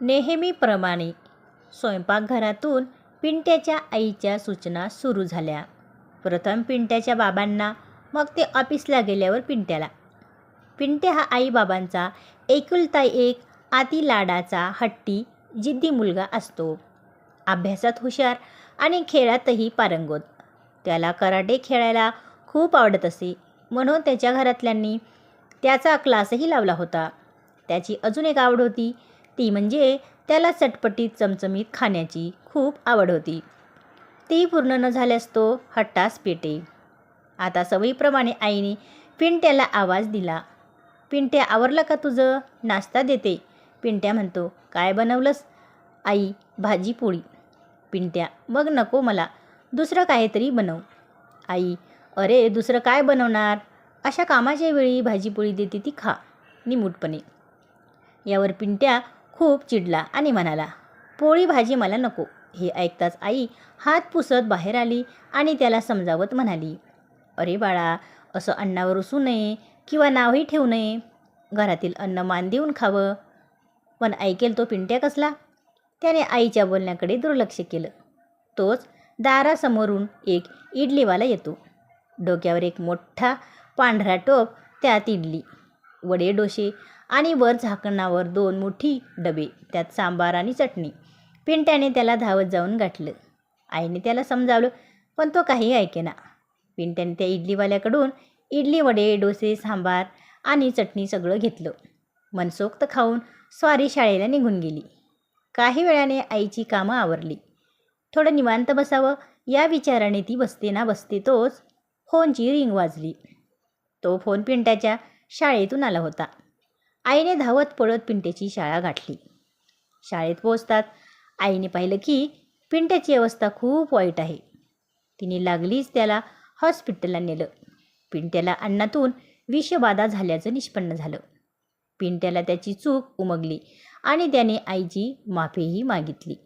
नेहमीप्रमाणे स्वयंपाकघरातून पिंट्याच्या आईच्या सूचना सुरू झाल्या. प्रथम पिंट्याच्या बाबांना मग ते ऑफिसला गेल्यावर पिंट्याला. पिंट्या हा आईबाबांचा एकुलता एक आती लाडाचा हट्टी जिद्दी मुलगा असतो. अभ्यासात हुशार आणि खेळातही पारंगत. त्याला कराटे खेळायला खूप आवडत असे. म्हणून त्याच्या घरातल्यांनी त्याचा क्लासही लावला होता. त्याची अजून एक आवड होती ती म्हणजे त्याला चटपटीत चमचमीत खाण्याची खूप आवड होती. ती पूर्ण न झाल्यास तो हट्टास पेटे. आता सवयीप्रमाणे आईने पिंट्याला आवाज दिला पिंट्या आवरलं का तुझं? नाश्ता देते. पिंट्या म्हणतो काय बनवलंस? आई भाजी पोळी. पिंट्या मग नको मला दुसरं काहीतरी बनव. आई अरे दुसरं काय बनवणार? अशा कामाच्या वेळी भाजीपोळी देते ती खा निमूटपणे. यावर पिंट्या खूप चिडला आणि म्हणाला पोळी भाजी मला नको. हे ऐकताच आई हात पुसत बाहेर आली आणि त्याला समजावत म्हणाली अरे बाळा असं अन्नावर उसू नये किंवा नावही ठेवू नये. घरातील अन्न मान देऊन खावं. पण ऐकेल तो पिंट्या कसला? त्याने आईच्या बोलण्याकडे दुर्लक्ष केलं. तोच दारासमोरून एक इडलीवाला येतो. डोक्यावर एक मोठा पांढरा टोप त्यात इडली. वडे डोसे आणि वर झाकणावर दोन मोठी डबे त्यात सांबार आणि चटणी. पिंट्याने त्याला धावत जाऊन गाठलं. आईने त्याला समजावलं पण तो काही ऐकेना. पिंट्याने त्या इडलीवाल्याकडून इडली वडे डोसे सांबार आणि चटणी सगळं घेतलं. मनसोक्त खाऊन स्वारी शाळेला निघून गेली. काही वेळाने आईची कामं आवरली. थोडं निवांत बसावं या विचाराने ती बसते ना बसते तोच फोनची रिंग वाजली. तो फोन पिंट्याच्या शाळेतून आला होता. आईने धावत पळत पिंट्याची शाळा गाठली. शाळेत पोचतात आईने पाहिलं की पिंट्याची अवस्था खूप वाईट आहे. तिने लागलीच त्याला हॉस्पिटलला नेलं. पिंट्याला अन्नातून विषबाधा झाल्याचं निष्पन्न झालं. पिंट्याला त्याची चूक उमगली आणि त्याने आईची माफीही मागितली.